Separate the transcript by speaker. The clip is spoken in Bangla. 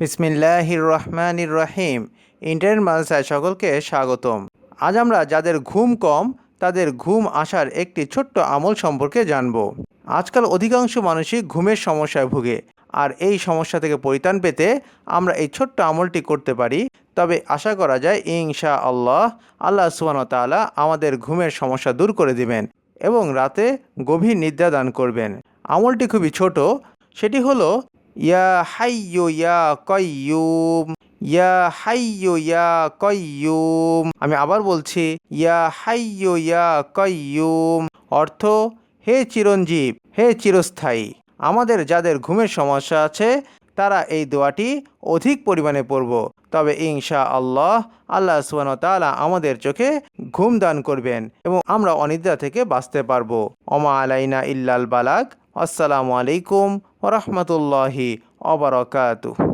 Speaker 1: বিসমিল্লাহির রহমানির রহিম ইন্টারনেট মাদ্রাসায় সকলকে স্বাগতম। আজ আমরা যাদের ঘুম কম, তাদের ঘুম আসার একটি ছোট্ট আমল সম্পর্কে জানব। আজকাল অধিকাংশ মানুষই ঘুমের সমস্যায় ভুগে। আর এই সমস্যা থেকে পরিত্রাণ পেতে আমরা এই ছোট্ট আমলটি করতে পারি। তবে আশা করা যায় ইনশা আল্লাহ আল্লাহ সুবান তাআলা আমাদের ঘুমের সমস্যা দূর করে দিবেন এবং রাতে গভীর নিদ্রা দান করবেন। আমলটি খুবই ছোট। সেটি হলো ইয়া হাইয়ু ইয়া কয়্যুম ইয়া হাইয়ু ইয়া কয়্যুম আমি আবার বলছি, ইয়া হাইয়ু ইয়া কয়্যুম অর্থ, হে চিরঞ্জীব, হে চিরস্থায়ী। আমাদের যাদের ঘুমের সমস্যা আছে, তারা এই দোয়াটি অধিক পরিমাণে পড়ব। তবে ইনশা আল্লাহ আল্লাহ সুবান তাআলা আমাদের চোখে ঘুম দান করবেন এবং আমরা অনিদ্রা থেকে বাঁচতে পারব। অমা আলাইনা ইল্লাল বালাক আসসালামু আলাইকুম ওরহমতুল্লাহি অবরকাতুহ